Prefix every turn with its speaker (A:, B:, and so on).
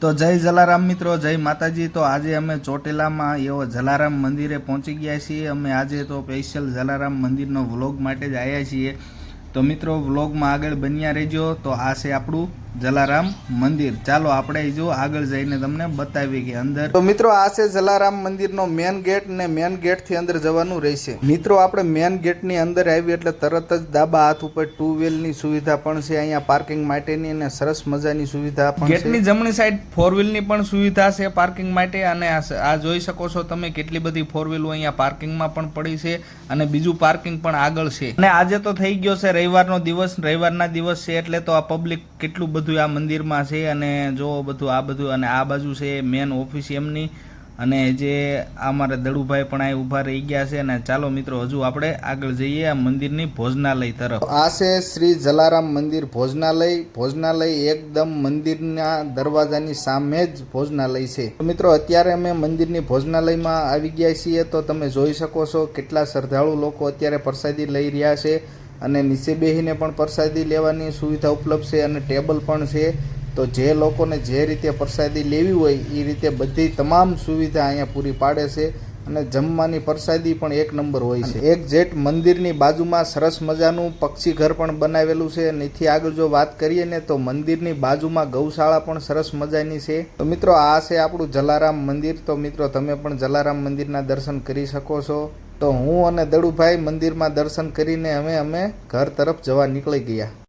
A: તો જય જલારામ મિત્રો, જય માતાજી. તો આજે અમે ચોટીલામાં એવો જલારામ મંદિરે પહોંચી ગયા છીએ. અમે આજે તો સ્પેશિયલ જલારામ મંદિરનો વ્લોગ માટે જ આવ્યા છીએ. તો મિત્રો વ્લોગમાં આગળ બન્યા રહેજો. તો આ છે આપણું જલારામ મંદિર. ચાલો આપણે જો આગળ જઈને તમને બતાવીએ કે અંદર તો મિત્રો આ છે જલારામ મંદિરનો મેન ગેટ ને મેન ગેટથી અંદર જવાનું રહેશે. મિત્રો આપણે મેન ગેટની અંદર આવી એટલે તરત જ ડાબા હાથ ઉપર ટુ વ્હીલની સુવિધા પણ છે. અહીંયા પાર્કિંગ માટેની અને સરસ મજાની સુવિધા પણ ગેટની જમણી સાઈડ ફોર વ્હીલની પણ સુવિધા છે પાર્કિંગ માટે અને આ જોઈ શકો છો તમે કેટલી બધી ફોર વ્હીલો અહીંયા પાર્કિંગમાં પણ પડી છે અને બીજું પાર્કિંગ પણ આગળ છે. અને આજે તો થઈ ગયો છે રવિવારનો દિવસ. રવિવારના દિવસ છે એટલે તો આ પબ્લિક કેટલું બધું આ મંદિરમાં છે અને જો બધું આ બધું અને આ બાજુ છે મેન ઓફિસ એમની. અને જે અમારા દડુભાઈ પણ અહીં ઊભા રહી ગયા છે અને ચાલો મિત્રો, હજુ આપણે આગળ જઈએ આ મંદિરની ભોજનાલય તરફ. આ છે શ્રી જલારામ મંદિર ભોજનાલય. ભોજનાલય એકદમ મંદિરના દરવાજાની સામે જ ભોજનાલય છે. મિત્રો, અત્યારે અમે મંદિરની ભોજનાલયમાં આવી ગયા છીએ તો તમે જોઈ શકો છો કેટલા શ્રદ્ધાળુ લોકો અત્યારે પ્રસાદી લઈ રહ્યા છે. અને નીચે બેહીને પણ પ્રસાદી લેવાની સુવિધા ઉપલબ્ધ છે અને ટેબલ પણ છે. તો જે લોકોને જે રીતે પ્રસાદી લેવી હોય એ રીતે બધી તમામ સુવિધા અહીંયા પૂરી પાડે છે અને જમવાની પ્રસાદી પણ એક નંબર હોય છે. એક જેટ મંદિરની બાજુમાં સરસ મજાનું પક્ષી ઘર પણ બનાવેલું છે. નીથી આગળ જો વાત કરીએ ને તો મંદિરની બાજુમાં ગૌશાળા પણ સરસ મજાની છે. તો મિત્રો આ છે આપણું જલારામ મંદિર. તો મિત્રો તમે પણ જલારામ મંદિરના દર્શન કરી શકો છો. તો હું અને દડુભાઈ મંદિરમાં દર્શન કરીને અમે અમે ઘર તરફ જવા નીકળી ગયા.